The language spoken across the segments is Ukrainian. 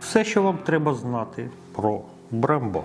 Все, що вам треба знати про Брембо.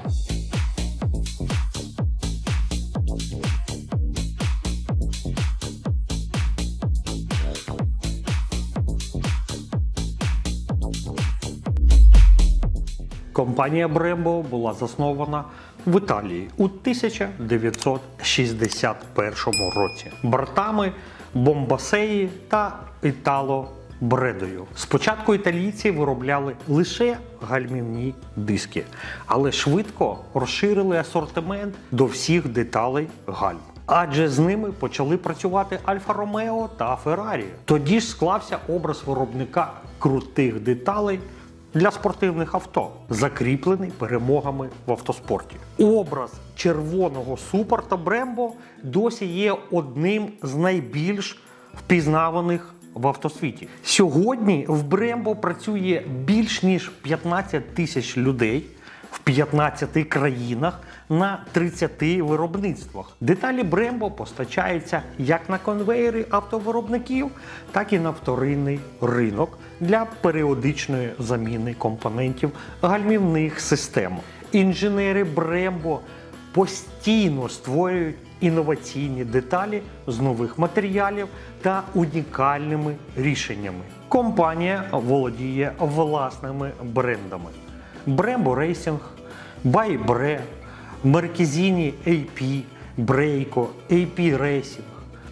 Компанія Брембо була заснована в Італії у 1961 році братами Бомбасеї та Італо Бредою. Спочатку італійці виробляли лише гальмівні диски, але швидко розширили асортимент до всіх деталей гальм. Адже з ними почали працювати Альфа Ромео та Феррарі. Тоді ж склався образ виробника крутих деталей для спортивних авто, закріплений перемогами в автоспорті. Образ червоного супорта Брембо досі є одним з найбільш впізнаваних в автосвіті. Сьогодні в Брембо працює більш ніж 15 тисяч людей в 15 країнах на 30 виробництвах. Деталі Брембо постачаються як на конвеєри автовиробників, так і на вторинний ринок для періодичної заміни компонентів гальмівних систем. Інженери Брембо постійно створюють інноваційні деталі з нових матеріалів та унікальними рішеннями. Компанія володіє власними брендами: Brembo Racing, Байбре, Маркізіні AP, Брейко, AP Racing,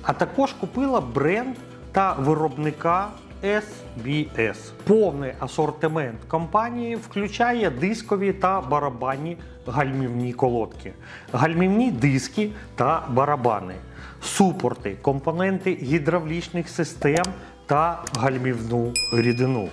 а також купила бренд та виробника SBS. Повний асортимент компанії включає дискові та барабанні гальмівні колодки, гальмівні диски та барабани, супорти, компоненти гідравлічних систем та гальмівну рідину.